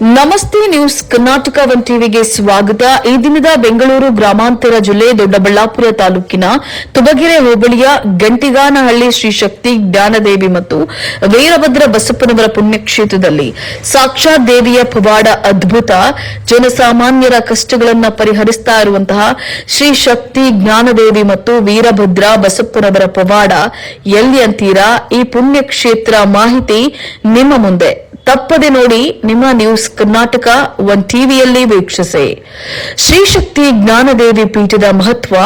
ನಮಸ್ತೆ news Karnataka one ಟಿವಿಗೆ ಸ್ವಾಗತ. ಈ ದಿನದ ಬೆಂಗಳೂರು ಗ್ರಾಮಾಂತರ ಜಿಲ್ಲೆ ದೊಡ್ಡಬಳ್ಳಾಪುರ ತಾಲೂಕಿನ ತುಬಗೆರೆ ಹೋಬಳಿಯ ಗಂಟಿಗಾನಹಳ್ಳಿ ಶ್ರೀ ಶಕ್ತಿ ಜ್ಞಾನದೇವಿ ಮತ್ತು ವೀರಭದ್ರ ಬಸಪ್ಪನವರ ಪುಣ್ಯಕ್ಷೇತ್ರದಲ್ಲಿ ಸಾಕ್ಷಾತ್ ದೇವಿಯ ಪವಾಡ ಅದ್ಭುತ ಜನಸಾಮಾನ್ಯರ ಕಷ್ಟಗಳನ್ನು ಪರಿಹರಿಸ್ತಾ ಇರುವಂತಹ ಶ್ರೀ ಶಕ್ತಿ ಜ್ಞಾನದೇವಿ ಮತ್ತು ವೀರಭದ್ರ ಬಸಪ್ಪನವರ ಪವಾಡ ಎಲ್ಲಿ ಅಂತೀರಾ? ಈ ಪುಣ್ಯಕ್ಷೇತ್ರ ಮಾಹಿತಿ ನಿಮ್ಮ ಮುಂದೆ. ತಪ್ಪದೆ ನೋಡಿ ನಿಮ್ಮ ನ್ಯೂಸ್ ಕರ್ನಾಟಕ ಒನ್ ಟಿವಿಯಲ್ಲಿ ವೀಕ್ಷಿಸಿ. ಶ್ರೀಶಕ್ತಿ ಜ್ಞಾನದೇವಿ ಪೀಠದ ಮಹತ್ವ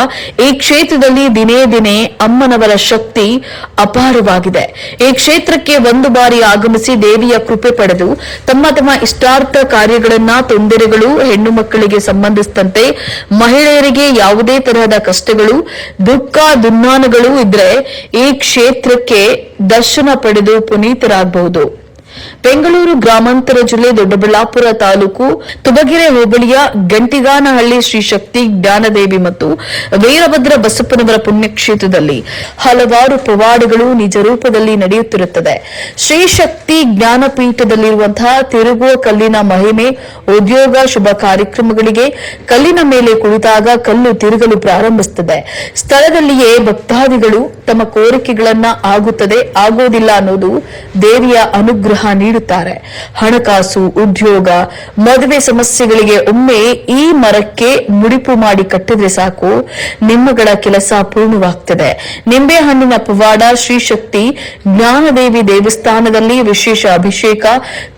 ಈ ಕ್ಷೇತ್ರದಲ್ಲಿ ದಿನೇ ದಿನೇ ಅಮ್ಮನವರ ಶಕ್ತಿ ಅಪಾರವಾಗಿದೆ. ಈ ಕ್ಷೇತ್ರಕ್ಕೆ ಒಂದು ಬಾರಿ ಆಗಮಿಸಿ ದೇವಿಯ ಕೃಪೆ ಪಡೆದು ತಮ್ಮ ತಮ್ಮ ಇಷ್ಟಾರ್ಥ ಕಾರ್ಯಗಳನ್ನ, ತೊಂದರೆಗಳು, ಹೆಣ್ಣು ಮಕ್ಕಳಿಗೆ ಸಂಬಂಧಿಸಿದಂತೆ ಮಹಿಳೆಯರಿಗೆ ಯಾವುದೇ ತರಹದ ಕಷ್ಟಗಳು, ದುಃಖ ದುನ್ನಾನಗಳು ಇದ್ರೆ ಈ ಕ್ಷೇತ್ರಕ್ಕೆ ದರ್ಶನ ಪಡೆದು ಪುನೀತರಾಗಬಹುದು. ಬೆಂಗಳೂರು ಗ್ರಾಮಾಂತರ ಜಿಲ್ಲೆ ದೊಡ್ಡಬಳ್ಳಾಪುರ ತಾಲೂಕು ತುಬಗೆರೆ ಹೋಬಳಿಯ ಗಂಟಿಗಾನಹಳ್ಳಿ ಶ್ರೀ ಶಕ್ತಿ ಜ್ಞಾನದೇವಿ ಮತ್ತು ವೀರಭದ್ರ ಬಸಪ್ಪನವರ ಪುಣ್ಯಕ್ಷೇತ್ರದಲ್ಲಿ ಹಲವಾರು ಪವಾಡಗಳು ನಿಜ ರೂಪದಲ್ಲಿ ನಡೆಯುತ್ತಿರುತ್ತದೆ. ಶ್ರೀ ಶಕ್ತಿ ಜ್ಞಾನಪೀಠದಲ್ಲಿರುವಂತಹ ತಿರುಗುವ ಕಲ್ಲಿನ ಮಹಿಮೆ, ಉದ್ಯೋಗ, ಶುಭ ಕಾರ್ಯಕ್ರಮಗಳಿಗೆ ಕಲ್ಲಿನ ಮೇಲೆ ಕುಳಿತಾಗ ಕಲ್ಲು ತಿರುಗಲು ಪ್ರಾರಂಭಿಸುತ್ತದೆ. ಸ್ಥಳದಲ್ಲಿಯೇ ಭಕ್ತಾದಿಗಳು ತಮ್ಮ ಕೋರಿಕೆಗಳನ್ನ ಆಗುತ್ತದೆ, ಆಗೋದಿಲ್ಲ ಅನ್ನೋದು ದೇವಿಯ ಅನುಗ್ರಹ ನೀಡುತ್ತಾರೆ. ಹಣಕಾಸು, ಉದ್ಯೋಗ, ಮದುವೆ ಸಮಸ್ಯೆಗಳಿಗೆ ಒಮ್ಮೆ ಈ ಮರಕ್ಕೆ ಮುಡಿಪು ಮಾಡಿ ಕಟ್ಟಿದ್ರೆ ಸಾಕು. ನಿಮ್ಮಗಳ ಕೆಲಸ ಪೂರ್ಣವಾಗ್ತದೆ. ನಿಂಬೆ ಹಣ್ಣಿನ ಪವಾಡ ಶ್ರೀ ಶಕ್ತಿ ಜ್ಞಾನದೇವಿ ದೇವಸ್ಥಾನದಲ್ಲಿ ವಿಶೇಷ ಅಭಿಷೇಕ,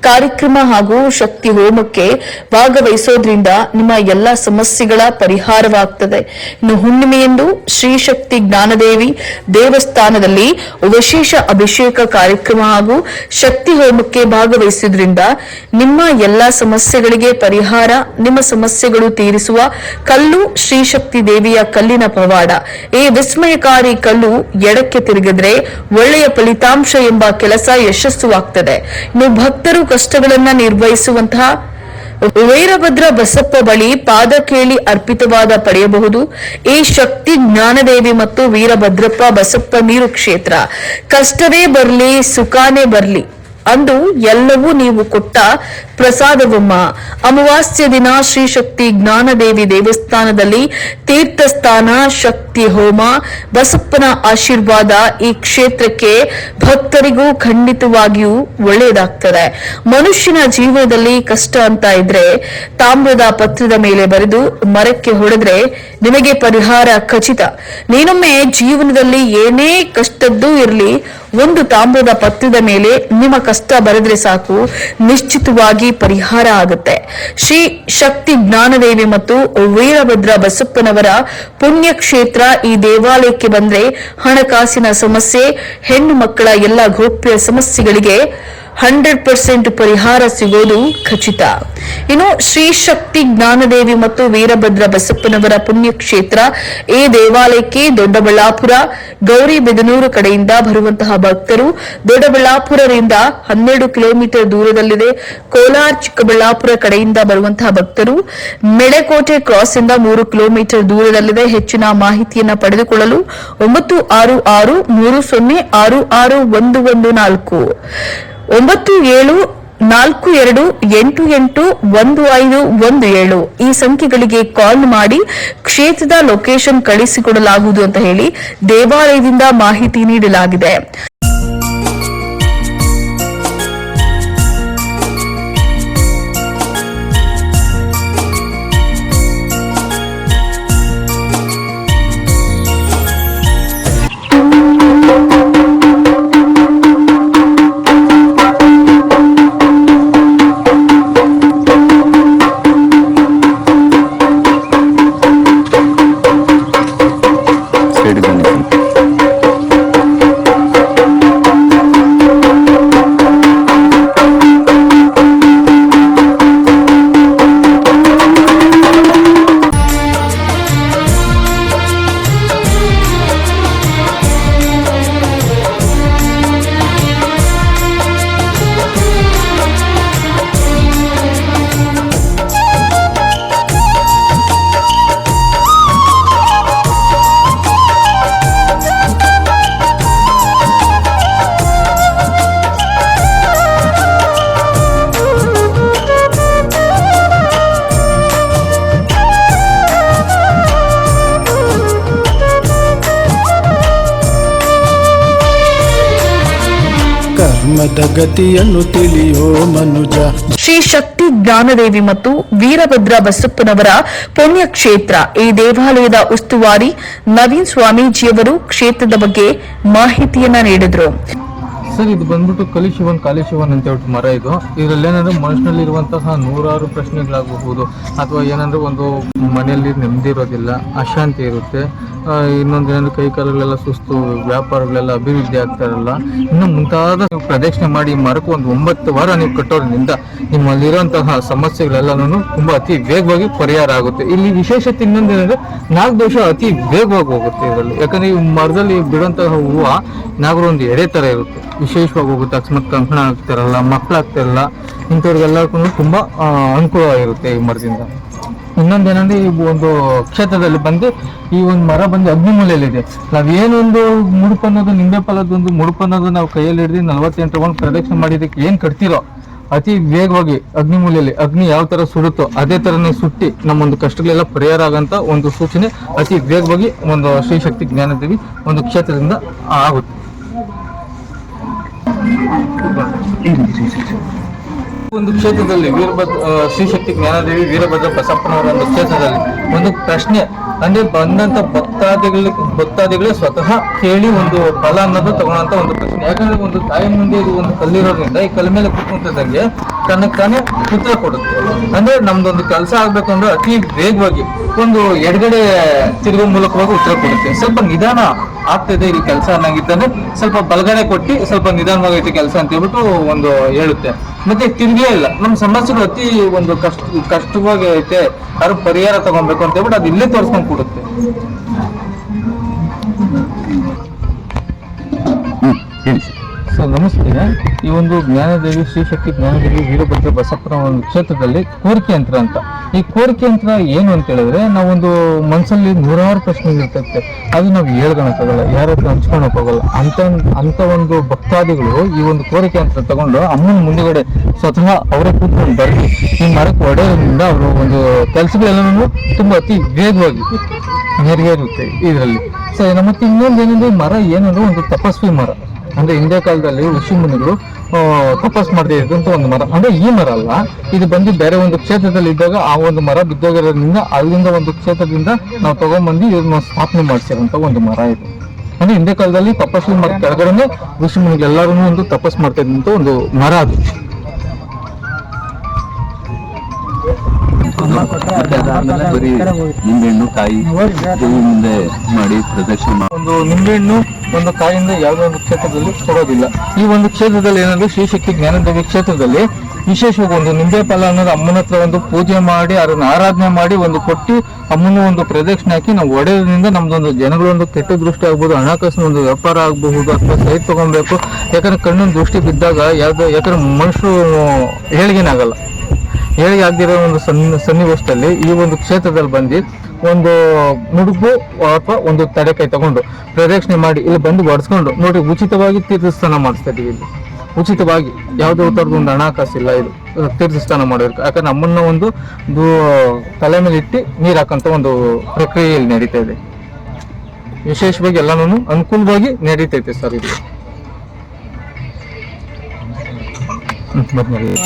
ಕಾರ್ಯಕ್ರಮ ಹಾಗೂ ಶಕ್ತಿ ಹೋಮಕ್ಕೆ ಭಾಗವಹಿಸೋದ್ರಿಂದ ನಿಮ್ಮ ಎಲ್ಲ ಸಮಸ್ಯೆಗಳ ಪರಿಹಾರವಾಗ್ತದೆ. ಇನ್ನು ಹುಣ್ಣಿಮೆಯಂದು ಶ್ರೀ ಶಕ್ತಿ ಜ್ಞಾನದೇವಿ ದೇವಸ್ಥಾನದಲ್ಲಿ ವಿಶೇಷ ಅಭಿಷೇಕ ಕಾರ್ಯಕ್ರಮ ಹಾಗೂ ಶಕ್ತಿ ಹೋಮಕ್ಕೆ ಭಾಗವಹಿಸುವುದರಿಂದ ನಿಮ್ಮ ಎಲ್ಲಾ ಸಮಸ್ಯೆಗಳಿಗೆ ಪರಿಹಾರ, ನಿಮ್ಮ ಸಮಸ್ಯೆಗಳು ತೀರಿಸುವ ಕಲ್ಲು ಶ್ರೀಶಕ್ತಿ ದೇವಿಯ ಕಲ್ಲಿನ ಪವಾಡ. ಈ ವಿಸ್ಮಯಕಾರಿ ಕಲ್ಲು ಎಡಕ್ಕೆ ತಿರುಗಿದ್ರೆ ಒಳ್ಳೆಯ ಫಲಿತಾಂಶ ಎಂಬ ಕೆಲಸ ಯಶಸ್ಸುವಾಗ್ತದೆ. ಇನ್ನು ಭಕ್ತರು ಕಷ್ಟಗಳನ್ನ ನಿರ್ವಹಿಸುವಂತಹ ವೈರಭದ್ರ ಬಸಪ್ಪ ಬಳಿ ಪಾದ ಕೇಳಿ ಅರ್ಪಿತವಾದ ಪಡೆಯಬಹುದು. ಈ ಶಕ್ತಿ ಜ್ಞಾನದೇವಿ ಮತ್ತು ವೀರಭದ್ರಪ್ಪ ಬಸಪ್ಪ ನೀರು ಕ್ಷೇತ್ರ ಕಷ್ಟವೇ ಬರ್ಲಿ, ಸುಖಾನೇ ಬರ್ಲಿ. ಅಂದು ಎಲ್ಲವೂ ನೀವು ಕೊಟ್ಟ ಪ್ರಸಾದವಮ್ಮ. ಅಮಾವಾಸ್ಯ ದಿನ ಶ್ರೀ ಶಕ್ತಿ ಜ್ಞಾನದೇವಿ ದೇವಸ್ಥಾನದಲ್ಲಿ ತೀರ್ಥಸ್ಥಾನ ಶಕ್ತಿ ಹೋಮ. ಬಸಪ್ಪನ ಆಶೀರ್ವಾದ ಈ ಕ್ಷೇತ್ರಕ್ಕೆ ಭಕ್ತರಿಗೂ ಖಂಡಿತವಾಗಿಯೂ ಒಳ್ಳೆಯದಾಗ್ತದೆ. ಮನುಷ್ಯನ ಜೀವನದಲ್ಲಿ ಕಷ್ಟ ಅಂತ ಇದ್ರೆ ತಾಮ್ರದ ಪತ್ರದ ಮೇಲೆ ಬರೆದು ಮರಕ್ಕೆ ಹೊಡೆದ್ರೆ ನಿಮಗೆ ಪರಿಹಾರ ಖಚಿತ. ನೀನೊಮ್ಮೆ ಜೀವನದಲ್ಲಿ ಏನೇ ಕಷ್ಟದ್ದು ಇರಲಿ ಒಂದು ತಾಮ್ರದ ಪತ್ರದ ಮೇಲೆ ನಿಮ್ಮ ಕಷ್ಟ ಬರೆದ್ರೆ ಸಾಕು, ನಿಶ್ಚಿತವಾಗಿ ಪರಿಹಾರ ಆಗುತ್ತೆ. ಶ್ರೀ ಶಕ್ತಿ ಜ್ಞಾನದೇವಿ ಮತ್ತು ವೀರಭದ್ರ ಬಸಪ್ಪನವರ ಪುಣ್ಯಕ್ಷೇತ್ರ ಈ ದೇವಾಲಯಕ್ಕೆ ಬಂದ್ರೆ ಹಣಕಾಸಿನ ಸಮಸ್ಯೆ, ಹೆಣ್ಣು ಮಕ್ಕಳ ಎಲ್ಲ ಗೌಪ್ಯ ಸಮಸ್ಯೆಗಳಿಗೆ ಹಂಡ್ರೆಡ್ ಪರ್ಸೆಂಟ್ ಪರಿಹಾರ ಸಿಗೋದು ಖಚಿತ. ಇನ್ನು ಶ್ರೀ ಶಕ್ತಿ ಜ್ಞಾನದೇವಿ ಮತ್ತು ವೀರಭದ್ರ ಬಸಪ್ಪನವರ ಪುಣ್ಯಕ್ಷೇತ್ರ, ಈ ದೇವಾಲಯಕ್ಕೆ ದೊಡ್ಡಬಳ್ಳಾಪುರ ಗೌರಿಬಿದನೂರು ಕಡೆಯಿಂದ ಬರುವಂತಹ ಭಕ್ತರು ದೊಡ್ಡಬಳ್ಳಾಪುರದಿಂದ ಹನ್ನೆರಡು ಕಿಲೋಮೀಟರ್ ದೂರದಲ್ಲಿದೆ. ಕೋಲಾರ, ಚಿಕ್ಕಬಳ್ಳಾಪುರ ಕಡೆಯಿಂದ ಬರುವಂತಹ ಭಕ್ತರು ಮೆಳೆಕೋಟೆ ಕ್ರಾಸ್ ಇಂದ ಮೂರು ಕಿಲೋಮೀಟರ್ ದೂರದಲ್ಲಿದೆ. ಹೆಚ್ಚಿನ ಮಾಹಿತಿಯನ್ನು ಪಡೆದುಕೊಳ್ಳಲು ಒಂಬತ್ತು ಆರು ಆರು ಮೂರು ಸೊನ್ನೆ ಆರು ಆರು ಒಂದು ಒಂದು ನಾಲ್ಕು. ಒಂಬತ್ತು ಏಳು ನಾಲ್ಕು ಎರಡು ಎಂಟು ಎಂಟು ಒಂದು ಐದು ಒಂದು ಏಳು. ಈ ಸಂಖ್ಯೆಗಳಿಗೆ ಕಾಲ್ ಮಾಡಿ ಕ್ಷೇತ್ರದ ಲೊಕೇಶನ್ ಕಳಿಸಿಕೊಡಲಾಗುವುದು ಅಂತ ಹೇಳಿ ದೇವಾಲಯದಿಂದ ಮಾಹಿತಿ ನೀಡಲಾಗಿದೆ. ಜನ್ಮದ ಗತಿಯನ್ನು ತಿಳಿಯೋ ಮನುಜ. ಶ್ರೀ ಶಕ್ತಿ ಜ್ಞಾನದೇವಿ ಮತ್ತು ವೀರಭದ್ರ ಬಸಪ್ಪನವರ ಪುಣ್ಯಕ್ಷೇತ್ರ ಈ ದೇವಾಲಯದ ಉಸ್ತುವಾರಿ ನವೀನ್ ಸ್ವಾಮೀಜಿಯವರು ಕ್ಷೇತ್ರದ ಬಗ್ಗೆ ಮಾಹಿತಿಯನ್ನ ನೀಡಿದ್ರು. ಸರ್ ಇದು ಬಂದ್ಬಿಟ್ಟು ಕಲಿಶಿವನ್ ಕಾಲಿಶಿವನ್ ಅಂತ ಹೇಳ್ಬಿಟ್ಟು ಮರ ಇದು. ಇದರಲ್ಲಿ ಏನಂದ್ರೆ ಮನುಷ್ಯನಲ್ಲಿ ಇರುವಂತಹ ನೂರಾರು ಪ್ರಶ್ನೆಗಳಾಗಬಹುದು. ಅಥವಾ ಏನಂದ್ರೆ ಒಂದು ಮನೆಯಲ್ಲಿ ನೆಮ್ಮದಿ ಇರೋದಿಲ್ಲ ಅಶಾಂತಿ ಇರುತ್ತೆ ಇನ್ನೊಂದು ಏನಂದ್ರೆ ಕೈ ಕಾಲುಗಳೆಲ್ಲ ಸುಸ್ತು ವ್ಯಾಪಾರಗಳೆಲ್ಲ ಅಭಿವೃದ್ಧಿ ಆಗ್ತಾ ಇರಲ್ಲ. ಇನ್ನು ಮುಂತಾದ ನೀವು ಪ್ರದಕ್ಷಿಣೆ ಮಾಡಿ ಮರಕ್ಕೆ ಒಂದು ಒಂಬತ್ತು ವಾರ ನೀವು ಕಟ್ಟೋದ್ರಿಂದ ನಿಮ್ಮಲ್ಲಿರುವಂತಹ ಸಮಸ್ಯೆಗಳೆಲ್ಲನೂ ತುಂಬಾ ಅತಿ ವೇಗವಾಗಿ ಪರಿಹಾರ ಆಗುತ್ತೆ. ಇಲ್ಲಿ ವಿಶೇಷತೆ ಇನ್ನೊಂದು ಏನಂದ್ರೆ ನಾಗದೋಷ ಅತಿ ವೇಗವಾಗಿ ಹೋಗುತ್ತೆ ಇದರಲ್ಲಿ. ಯಾಕಂದ್ರೆ ಈ ಮರದಲ್ಲಿ ಬಿಡುವಂತಹ ಹೂವು ನಾಗರ ಒಂದು ಎಡೆ ತರ ಇರುತ್ತೆ. ವಿಶೇಷವಾಗಿ ಹೋಗುತ್ತೆ ಅಕಸ್ಮಾತ್ ಕಂಕಣ ಆಗ್ತಿರಲ್ಲ ಮಕ್ಕಳಾಗ್ತಿರಲ್ಲ ತುಂಬಾ ಆ, ಅನುಕೂಲವಾಗಿರುತ್ತೆ ಈ ಮರದಿಂದ. ಇನ್ನೊಂದೇನಂದ್ರೆ ಈ ಒಂದು ಕ್ಷೇತ್ರದಲ್ಲಿ ಬಂದು ಈ ಒಂದು ಮರ ಬಂದು ಅಗ್ನಿಮೂಲೆಯಲ್ಲಿದೆ ನಾವೇನೊಂದು ಮುಡುಪು ಅನ್ನೋದು, ನಿಂಬೆ ಫಲದೊಂದು ಮುಡುಪು ಅನ್ನೋದು ನಾವು ಕೈಯಲ್ಲಿ ಹಿಡಿದು ನಲವತ್ತೆಂಟು ಒಂದು ಪ್ರದಕ್ಷಿಣೆ ಮಾಡಿದಕ್ಕೆ ಏನು ಕಟ್ತಿರೋ, ಅತಿ ವೇಗವಾಗಿ ಅಗ್ನಿಮೂಲೆಯಲ್ಲಿ ಅಗ್ನಿ ಯಾವ ತರ ಸುಡುತ್ತೋ ಅದೇ ತರನೇ ಸುಟ್ಟಿ ನಮ್ಮೊಂದು ಕಷ್ಟಗಳೆಲ್ಲ ಪರಿಹಾರ ಆಗಂತ ಒಂದು ಸೂಚನೆ ಅತಿ ವೇಗವಾಗಿ ಒಂದು ಶ್ರೀಶಕ್ತಿ ಜ್ಞಾನದೇವಿ ಒಂದು ಕ್ಷೇತ್ರದಿಂದ ಆಗುತ್ತೆ. ಒಂದು ಕ್ಷೇತ್ರದಲ್ಲಿ ವೀರಭದ್ರ ಶ್ರೀಶಕ್ತಿ ಜ್ಞಾನದೇವಿ, ವೀರಭದ್ರ ಬಸಪ್ಪನವರ ಒಂದು ಕ್ಷೇತ್ರದಲ್ಲಿ ಒಂದು ಪ್ರಶ್ನೆ. ಅಂದ್ರೆ ಬಂದಂತ ಭಕ್ತಾದಿಗಳ, ಭಕ್ತಾದಿಗಳೇ ಸ್ವತಃ ಕೇಳಿ ಒಂದು ಫಲ ಅನ್ನೋದು ತಗೊಳ್ಳೋಂತ ಒಂದು ಪ್ರಶ್ನೆ. ಯಾಕಂದ್ರೆ ಒಂದು ತಾಯಿ ಮುಂದೆ ಇದು ಒಂದು ಕಲ್ಲಿರೋದ್ರಿಂದ ಈ ಕಲ್ಲ ಮೇಲೆ ಕೂತ್ಕೊಂತಂಗೆ ತನಗೆ ತಾನೇ ಉತ್ತರ ಕೊಡುತ್ತೆ. ಅಂದ್ರೆ ನಮ್ದೊಂದು ಕೆಲಸ ಆಗ್ಬೇಕು ಅಂದ್ರೆ ಅತಿ ವೇಗವಾಗಿ ಒಂದು ಎಡಗಡೆ ತಿರುಗೋ ಮೂಲಕವಾಗಿ ಉತ್ತರ ಕೊಡುತ್ತೆ. ಸ್ವಲ್ಪ ನಿಧಾನ ಆಗ್ತದೆ ಈ ಕೆಲಸ ಅನ್ನಂಗಿದ್ದಾನೆ. ಸ್ವಲ್ಪ ಬಲಗಡೆ ಕೊಟ್ಟು ಸ್ವಲ್ಪ ನಿಧಾನವಾಗೈತೆ ಕೆಲಸ ಅಂತ ಹೇಳ್ಬಿಟ್ಟು ಒಂದು ಹೇಳುತ್ತೆ. ಮತ್ತೆ ತಿರುಗೇ ಇಲ್ಲ. ನಮ್ಮ ಸಮಸ್ಯೆಗಳು ಅತಿ ಒಂದು ಕಷ್ಟ, ಕಷ್ಟವಾಗಿ ಐತೆ. ಯಾರು ಪರಿಹಾರ ತಗೊಬೇಕು ಅಂತ ಹೇಳ್ಬಿಟ್ಟು ಅದು ಇಲ್ಲೇ ತೋರಿಸ್ಕೊಂಡು ಕೊಡುತ್ತೆ. ಸರ್ ನಮಸ್ತೆ ಈ ಒಂದು ಜ್ಞಾನದೇವಿ ಶ್ರೀಶಕ್ತಿ ಜ್ಞಾನದೇವಿ ವೀರಭದ್ರ ಬಸಪ್ಪನ ಒಂದು ಕ್ಷೇತ್ರದಲ್ಲಿ ಕೋರಿಕೆ ಯಂತ್ರ ಅಂತ. ಈ ಕೋರಿಕೆ ಯಂತ್ರ ಏನು ಅಂತ ಹೇಳಿದ್ರೆ ನಾವೊಂದು ಮನಸ್ಸಲ್ಲಿ ನೂರಾರು ಪ್ರಶ್ನೆ ಇರ್ತೈತೆ. ಅದು ನಾವು ಹೇಳ್ಕೊಳಕ್ಕಾಗಲ್ಲ ಯಾರ ಹತ್ರ ಹಂಚ್ಕೊಳಕ್ ಅಂತ ಅಂತ ಒಂದು ಭಕ್ತಾದಿಗಳು ಈ ಒಂದು ಕೋರಿಕೆ ಯಂತ್ರ ತಗೊಂಡು ಅಮ್ಮನ ಮುಂದುಗಡೆ ಸ್ವತಃ ಅವರೇ ಕೂತ್ಕೊಂಡು ಬರ್ರಿ ಈ ಮರಕ್ಕೆ ಒಡೆಯೋದ್ರಿಂದ ಅವರು ಒಂದು ಕೆಲಸಗಳೆಲ್ಲನೂ ತುಂಬಾ ಅತಿ ವೇಗವಾಗಿ ನೆರವೇರುತ್ತೆ ಇದರಲ್ಲಿ. ಸೊ ಮತ್ತೆ ಇನ್ನೊಂದು ಏನಂದ್ರೆ, ಮರ ಏನಂದ್ರೆ ಒಂದು ತಪಸ್ವಿ ಮರ. ಅಂದ್ರೆ ಹಿಂದೆ ಕಾಲದಲ್ಲಿ ಋಷಿ ಮುನಿಗಳು ತಪಸ್ ಮಾಡದೇ ಒಂದು ಮರ. ಅಂದ್ರೆ ಈ ಮರ ಅಲ್ಲ, ಇದು ಬಂದು ಬೇರೆ ಒಂದು ಕ್ಷೇತ್ರದಲ್ಲಿ ಇದ್ದಾಗ ಆ ಒಂದು ಮರ ಬಿದ್ದೋಗಿರೋದ್ರಿಂದ ಅಲ್ಲಿಂದ ಒಂದು ಕ್ಷೇತ್ರದಿಂದ ನಾವು ತಗೊಂಡ್ಬಂದು ಇದನ್ನ ಸ್ಥಾಪನೆ ಮಾಡಿಸಿರೋಂತ ಒಂದು ಮರ ಇದು. ಅಂದ್ರೆ ಹಿಂದೆ ಕಾಲದಲ್ಲಿ ತಪಸ್ಸು ಮರ ಕೆಳಗಡೆ ಋಷಿ ಮುನಿಗಳೆಲ್ಲರೂ ಒಂದು ತಪಸ್ ಮಾಡ್ತಾ ಇದ್ದಂತ ಒಂದು ಮರ ಅದು. ಅದಾದ್ಮೇಲೆ ಬರೀ ನಿಂಬೆಹಣ್ಣು ಕಾಯಿ ಮುಂದೆ ಮಾಡಿ ಪ್ರದರ್ಶನ ಮಾಡಿ ಒಂದು ನಿಂಬೆಹಣ್ಣು ಒಂದು ಕಾಯಿಂದ ಯಾವುದೇ ಒಂದು ಕ್ಷೇತ್ರದಲ್ಲಿ ಕೊಡೋದಿಲ್ಲ. ಈ ಒಂದು ಕ್ಷೇತ್ರದಲ್ಲಿ ಏನಂದ್ರೆ ಶ್ರೀಶಕ್ತಿ ಜ್ಞಾನದೇವಿ ಕ್ಷೇತ್ರದಲ್ಲಿ ವಿಶೇಷವಾಗಿ ಒಂದು ನಿಂಬೆ ಫಲ ಅನ್ನೋದು ಅಮ್ಮನ ಹತ್ರ ಒಂದು ಪೂಜೆ ಮಾಡಿ ಅದನ್ನ ಆರಾಧನೆ ಮಾಡಿ ಒಂದು ಕೊಟ್ಟು ಅಮ್ಮನ ಒಂದು ಪ್ರದಕ್ಷಿಣೆ ಹಾಕಿ ನಾವು ಒಡೆಯೋದ್ರಿಂದ ನಮ್ದೊಂದು ಜನಗಳೊಂದು ಕೆಟ್ಟ ದೃಷ್ಟಿ ಆಗ್ಬೋದು ಹಣಕಾಸಿನ ಒಂದು ವ್ಯಾಪಾರ ಆಗಬಹುದು ಅಥವಾ ಸೈಟ್ ತಗೊಬೇಕು ಯಾಕಂದ್ರೆ ಕಣ್ಣಿನ ದೃಷ್ಟಿ ಬಿದ್ದಾಗ ಯಾವ್ದು ಯಾಕಂದ್ರೆ ಮನುಷ್ಯರು ಏಳಿಗೆನಾಗಲ್ಲ ಹೇಳಿ ಆಗದಿರೋ ಒಂದು ಸನ್ನಿ ಸನ್ನಿವೇಶದಲ್ಲಿ ಈ ಒಂದು ಕ್ಷೇತ್ರದಲ್ಲಿ ಬಂದು ಒಂದು ಮುಡುಗು ಅಥವಾ ಒಂದು ತಡೆಕಾಯಿ ತಗೊಂಡು ಪ್ರದಕ್ಷಿಣೆ ಮಾಡಿ ಇಲ್ಲಿ ಬಂದು ಬಡಿಸ್ಕೊಂಡು ನೋಡಿ ಉಚಿತವಾಗಿ ತೀರ್ಥಸ್ಥಾನ ಮಾಡಿಸ್ತಾ ಇದೀವಿ ಇಲ್ಲಿ. ಉಚಿತವಾಗಿ. ಯಾವುದೇ ಥರದ ಒಂದು ಹಣಕಾಸಿಲ್ಲ ಇದು. ತೀರ್ಥಸ್ಥಾನ ಮಾಡೋದಕ್ಕೆ. ಯಾಕಂದ್ರೆ ನಮ್ಮನ್ನ ಒಂದು ತಲೆ ಮೇಲೆ ಇಟ್ಟು ನೀರು ಹಾಕಂತ ಒಂದು ಪ್ರಕ್ರಿಯೆ ಇಲ್ಲಿ ನಡೀತಾ ಇದೆ. ವಿಶೇಷವಾಗಿ ಎಲ್ಲಾನು ಅನುಕೂಲವಾಗಿ ನಡೀತೈತೆ ಸರ್ ಇದು. Yeah.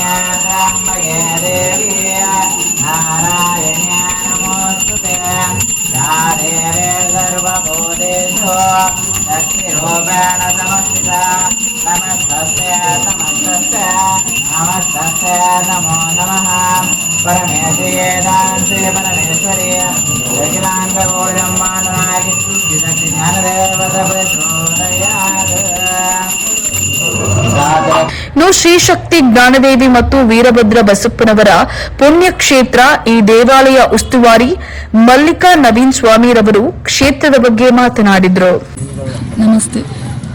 ಹ್ಮ್, ಬನ್ನಿ. नमो नमः परमेशयेदान्ते परमेश्वरी अखिलाण्डगोळं माननायि ज्ञानदेवप्रचोदयात् ಇನ್ನು ಶ್ರೀ ಶಕ್ತಿ ಜ್ಞಾನದೇವಿ ಮತ್ತು ವೀರಭದ್ರ ಬಸಪ್ಪನವರ ಪುಣ್ಯಕ್ಷೇತ್ರ ಈ ದೇವಾಲಯ ಉಸ್ತುವಾರಿ ಮಲ್ಲಿಕಾ ನವೀನ್ ಸ್ವಾಮಿರವರು ಕ್ಷೇತ್ರದ ಬಗ್ಗೆ ಮಾತನಾಡಿದ್ರು. ನಮಸ್ತೆ.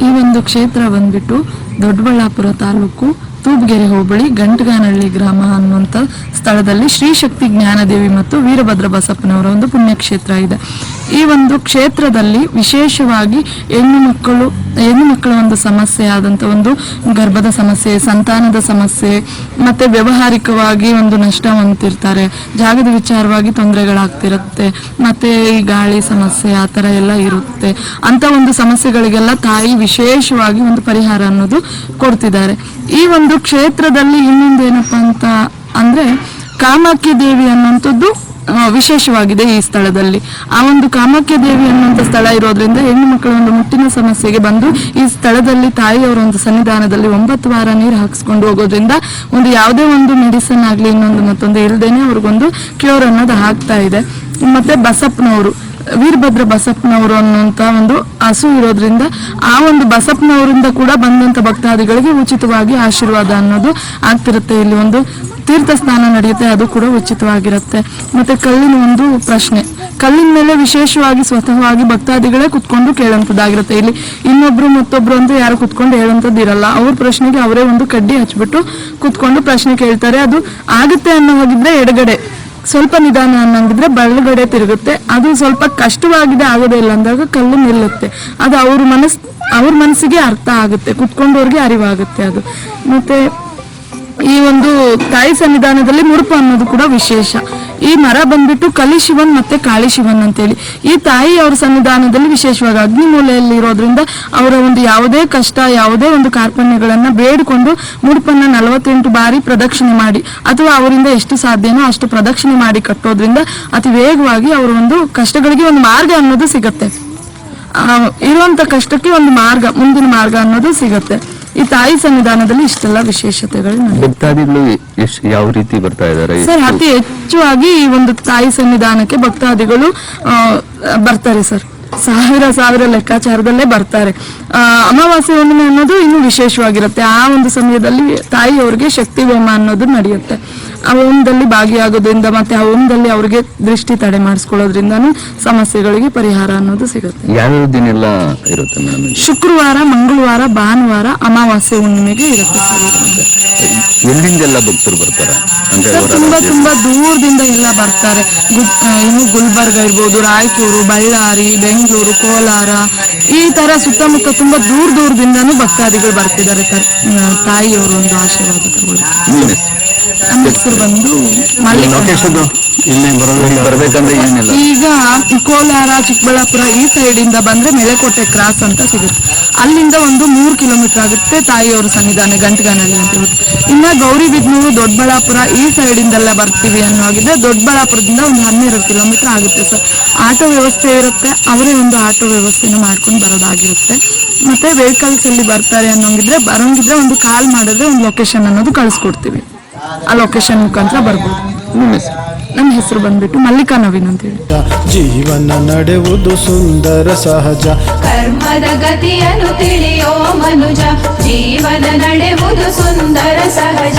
ಈ ಒಂದು ಕ್ಷೇತ್ರ ಬಂದ್ಬಿಟ್ಟು ದೊಡ್ಡಬಳ್ಳಾಪುರ ತಾಲೂಕು ತೂಬ್ಗೆರೆ ಹೋಬಳಿ ಗಂಟಗಾನಹಳ್ಳಿ ಗ್ರಾಮ ಅನ್ನುವಂಥ ಸ್ಥಳದಲ್ಲಿ ಶ್ರೀ ಶಕ್ತಿ ಜ್ಞಾನದೇವಿ ಮತ್ತು ವೀರಭದ್ರ ಬಸಪ್ಪನವರ ಒಂದು ಪುಣ್ಯಕ್ಷೇತ್ರ ಇದೆ. ಈ ಒಂದು ಕ್ಷೇತ್ರದಲ್ಲಿ ವಿಶೇಷವಾಗಿ ಹೆಣ್ಣು ಮಕ್ಕಳು, ಹೆಣ್ಣು ಮಕ್ಕಳ ಒಂದು ಸಮಸ್ಯೆ ಆದಂತ ಒಂದು ಗರ್ಭದ ಸಮಸ್ಯೆ, ಸಂತಾನದ ಸಮಸ್ಯೆ, ಮತ್ತೆ ವ್ಯವಹಾರಿಕವಾಗಿ ಒಂದು ನಷ್ಟ ಹೊಂದಿರ್ತಾರೆ ಜಾಗದ ವಿಚಾರವಾಗಿ ತೊಂದರೆಗಳಾಗ್ತಿರುತ್ತೆ. ಮತ್ತೆ ಈ ಗಾಳಿ ಸಮಸ್ಯೆ ಆ ಥರ ಎಲ್ಲ ಇರುತ್ತೆ. ಅಂತ ಒಂದು ಸಮಸ್ಯೆಗಳಿಗೆಲ್ಲ ತಾಯಿ ವಿಶೇಷವಾಗಿ ಒಂದು ಪರಿಹಾರ ಅನ್ನೋದು ಕೊಡ್ತಿದ್ದಾರೆ. ಈ ಒಂದು ಕ್ಷೇತ್ರದಲ್ಲಿ ಇನ್ನೊಂದು ಏನಪ್ಪಾ ಅಂತ ಅಂದ್ರೆ ಕಾಮಾಖ್ಯ ದೇವಿ ಅನ್ನುವಂಥದ್ದು ವಿಶೇಷವಾಗಿದೆ ಈ ಸ್ಥಳದಲ್ಲಿ. ಆ ಒಂದು ಕಾಮಾಖ್ಯ ದೇವಿ ಅನ್ನುವಂಥ ಸ್ಥಳ ಇರೋದ್ರಿಂದ ಹೆಣ್ಣು ಮಕ್ಕಳ ಒಂದು ಮುಟ್ಟಿನ ಸಮಸ್ಯೆಗೆ ಬಂದು ಈ ಸ್ಥಳದಲ್ಲಿ ತಾಯಿಯವರ ಒಂದು ಸನ್ನಿಧಾನದಲ್ಲಿ ಒಂಬತ್ತು ವಾರ ನೀರು ಹಾಕಿಸ್ಕೊಂಡು ಹೋಗೋದ್ರಿಂದ ಒಂದು ಯಾವುದೇ ಒಂದು ಮೆಡಿಸನ್ ಆಗಲಿ ಇನ್ನೊಂದು ಮತ್ತೊಂದು ಇಲ್ಲದೇನೆ ಅವ್ರಿಗೊಂದು ಕ್ಯೂರ್ ಅನ್ನೋದು ಆಗ್ತಾ ಇದೆ. ಮತ್ತೆ ಬಸಪ್ಪನವರು, ವೀರಭದ್ರ ಬಸಪ್ಪನವರು ಅನ್ನುವಂಥ ಒಂದು ಹಸು ಇರೋದ್ರಿಂದ ಆ ಒಂದು ಬಸಪ್ಪನವರಿಂದ ಕೂಡ ಬಂದಂತ ಭಕ್ತಾದಿಗಳಿಗೆ ಉಚಿತವಾಗಿ ಆಶೀರ್ವಾದ ಅನ್ನೋದು ಆಗ್ತಿರುತ್ತೆ. ಇಲ್ಲಿ ಒಂದು ತೀರ್ಥ ಸ್ನಾನ ನಡೆಯುತ್ತೆ, ಅದು ಕೂಡ ಉಚಿತವಾಗಿರುತ್ತೆ. ಮತ್ತೆ ಕಲ್ಲಿನ ಒಂದು ಪ್ರಶ್ನೆ. ಕಲ್ಲಿನ ಮೇಲೆ ವಿಶೇಷವಾಗಿ ಸ್ವತಃವಾಗಿ ಭಕ್ತಾದಿಗಳೇ ಕುತ್ಕೊಂಡು ಕೇಳುವಂಥದ್ದಾಗಿರುತ್ತೆ ಇಲ್ಲಿ ಇನ್ನೊಬ್ರು ಮತ್ತೊಬ್ರು ಅಂತ ಯಾರು ಕುತ್ಕೊಂಡು ಹೇಳುವಂಥದ್ದು ಇರಲ್ಲ ಅವ್ರ ಪ್ರಶ್ನೆಗೆ ಅವರೇ ಒಂದು ಕಡ್ಡಿ ಹಚ್ಬಿಟ್ಟು ಕುತ್ಕೊಂಡು ಪ್ರಶ್ನೆ ಕೇಳ್ತಾರೆ. ಅದು ಆಗುತ್ತೆ ಅನ್ನೋ ಹೋಗಿದ್ರೆ ಎಡಗಡೆ. ಸ್ವಲ್ಪ ನಿಧಾನ ಅನ್ನಂಗಿದ್ರೆ ಬಳ್ಳಗಡೆ ತಿರುಗುತ್ತೆ. ಅದು ಸ್ವಲ್ಪ ಕಷ್ಟವಾಗಿದೆ, ಆಗೋದೇ ಇಲ್ಲ ಅಂದಾಗ ಕಲ್ಲು ನಿಲ್ಲುತ್ತೆ. ಅದು ಅವ್ರ ಮನಸ್, ಅವ್ರ ಮನಸ್ಸಿಗೆ ಅರ್ಥ ಆಗುತ್ತೆ. ಕುತ್ಕೊಂಡವ್ರಿಗೆ ಅರಿವಾಗುತ್ತೆ ಅದು. ಮತ್ತೆ ಈ ಒಂದು ತಾಯಿ ಸನ್ನಿಧಾನದಲ್ಲಿ ಮುಡುಪು ಅನ್ನೋದು ಕೂಡ ವಿಶೇಷ. ಈ ಮರ ಬಂದ್ಬಿಟ್ಟು ಕಲಿ ಶಿವನ್ ಮತ್ತೆ ಕಾಳಿ ಶಿವನ್ ಅಂತೇಳಿ. ಈ ತಾಯಿ ಅವ್ರ ಸನ್ನಿಧಾನದಲ್ಲಿ ವಿಶೇಷವಾಗಿ ಅಗ್ನಿಮೂಲೆಯಲ್ಲಿ ಇರೋದ್ರಿಂದ ಅವರ ಒಂದು ಯಾವುದೇ ಕಷ್ಟ, ಯಾವುದೇ ಒಂದು ಕಾರ್ಪಣ್ಯಗಳನ್ನ ಬೇಡಿಕೊಂಡು ಮುಡುಪನ್ನ ನಲವತ್ತೆಂಟು ಬಾರಿ ಪ್ರದಕ್ಷಿಣೆ ಮಾಡಿ ಅಥವಾ ಅವರಿಂದ ಎಷ್ಟು ಸಾಧ್ಯನೋ ಅಷ್ಟು ಪ್ರದಕ್ಷಿಣೆ ಮಾಡಿ ಕಟ್ಟೋದ್ರಿಂದ ಅತಿ ವೇಗವಾಗಿ ಅವರ ಒಂದು ಕಷ್ಟಗಳಿಗೆ ಒಂದು ಮಾರ್ಗ ಅನ್ನೋದು ಸಿಗತ್ತೆ. ಇರುವಂತ ಕಷ್ಟಕ್ಕೆ ಒಂದು ಮಾರ್ಗ, ಮುಂದಿನ ಮಾರ್ಗ ಅನ್ನೋದು ಸಿಗತ್ತೆ. ಈ ತಾಯಿ ಸನ್ನಿಧಾನದಲ್ಲಿ ಇಷ್ಟೆಲ್ಲ ವಿಶೇಷತೆಗಳು. ಭಕ್ತಾದಿಗಳು ಯಾವ ರೀತಿ ಬರ್ತಾ ಇದ್ದಾರೆ? ಸರ್ ಅತಿ ಹೆಚ್ಚಾಗಿ ಈ ಒಂದು ತಾಯಿ ಸನ್ನಿಧಾನಕ್ಕೆ ಭಕ್ತಾದಿಗಳು ಬರ್ತಾರೆ ಸರ್. ಸಾವಿರ ಸಾವಿರ ಲೆಕ್ಕಾಚಾರದಲ್ಲೇ ಬರ್ತಾರೆ. ಅಮಾವಾಸ್ಯೆ ಹುಣ್ಣಿಮೆ ಅನ್ನೋದು ಇನ್ನೂ ವಿಶೇಷವಾಗಿರುತ್ತೆ. ಆ ಒಂದು ಸಮಯದಲ್ಲಿ ತಾಯಿಯವರಿಗೆ ಶಕ್ತಿ ಹೋಮ ಅನ್ನೋದು ನಡೆಯುತ್ತೆ. ಆ ಹೋಮದಲ್ಲಿ ಭಾಗಿಯಾಗೋದ್ರಿಂದ ಮತ್ತೆ ಆ ಹೋಮದಲ್ಲಿ ಅವ್ರಿಗೆ ದೃಷ್ಟಿ ತಡೆ ಮಾಡಿಸ್ಕೊಳ್ಳೋದ್ರಿಂದ ಸಮಸ್ಯೆಗಳಿಗೆ ಪರಿಹಾರ ಅನ್ನೋದು ಸಿಗುತ್ತೆ. ಯಾವ್ಯಾವ ದಿನ ಎಲ್ಲ ಇರುತ್ತೆ ಮೇಡಮ್ ಶುಕ್ರವಾರ ಮಂಗಳವಾರ ಭಾನುವಾರ ಅಮಾವಾಸ್ಯೆ ಹುಣ್ಣಿಮೆಗೆ ಇರುತ್ತೆ. ಎಲ್ಲಿಂದೆಲ್ಲ ಭಕ್ತರು ಬರ್ತಾರೆ? ಅಂದ್ರೆ ಸರ್ ತುಂಬಾ ತುಂಬಾ ದೂರದಿಂದ ಎಲ್ಲ ಬರ್ತಾರೆ. ಗು- ಆ, ಇನ್ನು ಗುಲ್ಬರ್ಗ ಇರ್ಬೋದು ರಾಯಚೂರು ಬಳ್ಳಾರಿ ಬೆಂಗಳೂರು ಕೋಲಾರ ಈ ತರ ಸುತ್ತಮುತ್ತ ತುಂಬಾ ದೂರ ದೂರದಿಂದಾನು ಭಕ್ತಾದಿಗಳು ಬರ್ತಿದ್ದಾರೆ ಸರ್. ಆ, ತಾಯಿಯವರು ಒಂದು ಆಶೀರ್ವಾದ ತಗೊಳ್ಳಿ. ನಿಮ್ಮ ಹೆಸರು? ನಮ್ಮ ಹೆಸರು ಬಂದು ಮಲ್ಲಿಕಾ ಇಲ್ಲಿ ಬರ್ಬೇಕಂದ್ರೆ ಏನಿಲ್ಲ. ಈಗ ಕೋಲಾರ ಚಿಕ್ಕಬಳ್ಳಾಪುರ ಈ ಸೈಡ್ ಇಂದ ಬಂದ್ರೆ ಮೆಲೆಕೋಟೆ ಕ್ರಾಸ್ ಅಂತ ಸಿಗುತ್ತೆ. ಅಲ್ಲಿಂದ ಒಂದು ಮೂರ್ ಕಿಲೋಮೀಟರ್ ಆಗುತ್ತೆ ತಾಯಿಯವ್ರ ಸನ್ನಿಧಾನ ಗಂಟಗಾನಲ್ಲಿ ಅಂತ ಹೇಳಿ ಇನ್ನ ಗೌರಿಬಿದನೂರು ದೊಡ್ಡಬಳ್ಳಾಪುರ ಈ ಸೈಡ್ ಇಂದೆಲ್ಲ ಬರ್ತೀವಿ ಅನ್ನೋ ಹಾಗಿದ್ರೆ ದೊಡ್ಡಬಳ್ಳಾಪುರದಿಂದ ಒಂದು ಹನ್ನೆರಡು ಕಿಲೋಮೀಟರ್ ಆಗುತ್ತೆ ಸರ್. ಆಟೋ ವ್ಯವಸ್ಥೆ ಇರುತ್ತೆ. ಅವರೇ ಒಂದು ಆಟೋ ವ್ಯವಸ್ಥೆನ ಮಾಡ್ಕೊಂಡು ಬರೋದಾಗಿರುತ್ತೆ. ಮತ್ತೆ ವೆಹಿಕಲ್ಸ್ ಅಲ್ಲಿ ಬರ್ತಾರೆ ಅನ್ನೋಂಗಿದ್ರೆ ಬರೋಂಗಿದ್ರೆ ಒಂದು ಕಾಲ್ ಮಾಡಿದ್ರೆ ಒಂದು ಲೊಕೇಶನ್ ಅನ್ನೋದು ಕಳಿಸ್ಕೊಡ್ತೀವಿ. ಆ ಲೊಕೇಶನ್ ಮುಖಾಂತರ ಬರ್ಬೋದು. ನಿಮ್ಮ ಹೆಸರು? ನನ್ನ ಹೆಸರು ಬಂದ್ಬಿಟ್ಟು ಮಲ್ಲಿಕಾ ನವೀನ್ ಅಂತೇಳಿ ಜೀವನ ನಡೆವುದು ಸುಂದರ ಸಹಜ. ಕರ್ಮದ ಗತಿಯನ್ನು ತಿಳಿಯೋ ಮನುಜ ಜೀವನ ನಡೆವುದು ಸುಂದರ ಸಹಜ.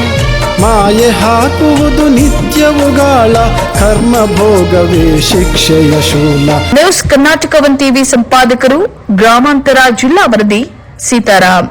ಮಾಯೆ ಹಾಕುವುದು ನಿತ್ಯವುಗಾಳ ಕರ್ಮ ಭೋಗವೇ ಶಿಕ್ಷೆಯ ಶೂಲ. ನ್ಯೂಸ್ ಕರ್ನಾಟಕ ಒನ್ ಟಿವಿ ಸಂಪಾದಕರು ಗ್ರಾಮಾಂತರ ಜಿಲ್ಲಾ ವರದಿ, ಸೀತಾರಾಮ್.